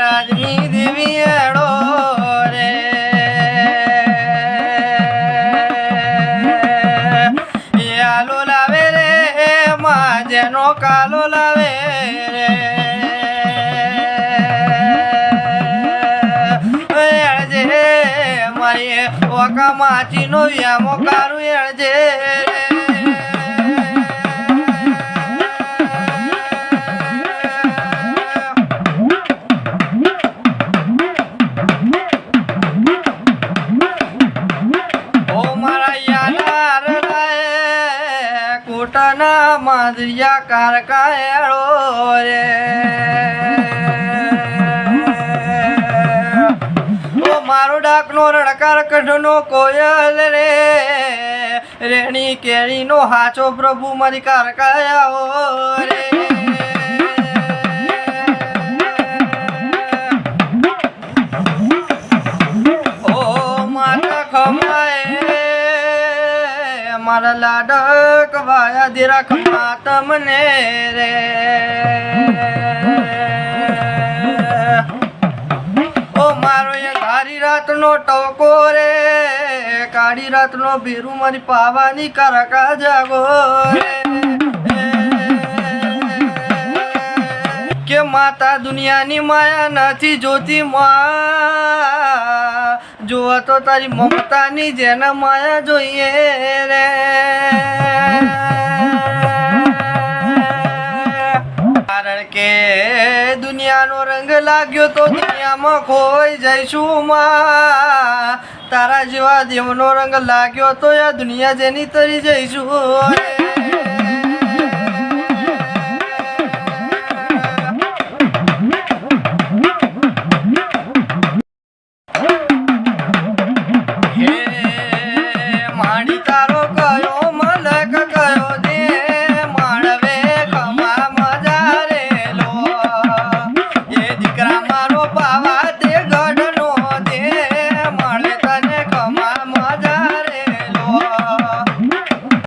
રાજની દેવી રે. આલો લાવે રે માં જેનો કાલો લાવે રે. મારી ઓકા માચીનો વ્યામો કારું એણ રે. કોટના કાર કારકાયળો રે. ઓ મારો ડાકનો રણકાર કઢનો કોયલ રે. રેણી કેરીનો હાચો પ્રભુ મારી કારકાયા રે. ઓ માતા ખમાય મારા લાડક વાયા દીરા ખમા તમને રે. ઓ મારો એ ધારી રાતનો ટવકો રે. કાળી રાતનો ભીરું મારી પાવાની કરકા જાગો રે. કે માતા દુનિયાની માયા નથી જોતી માં. તો તારી મમતાની જેના માયા જોઈએ રે. કારણ કે દુનિયાનો રંગ લાગ્યો તો દુનિયામાં ખોઈ જઈશું તારા જેવા દેવનો રંગ લાગ્યો તો આ દુનિયા જેની તરી જઈશું.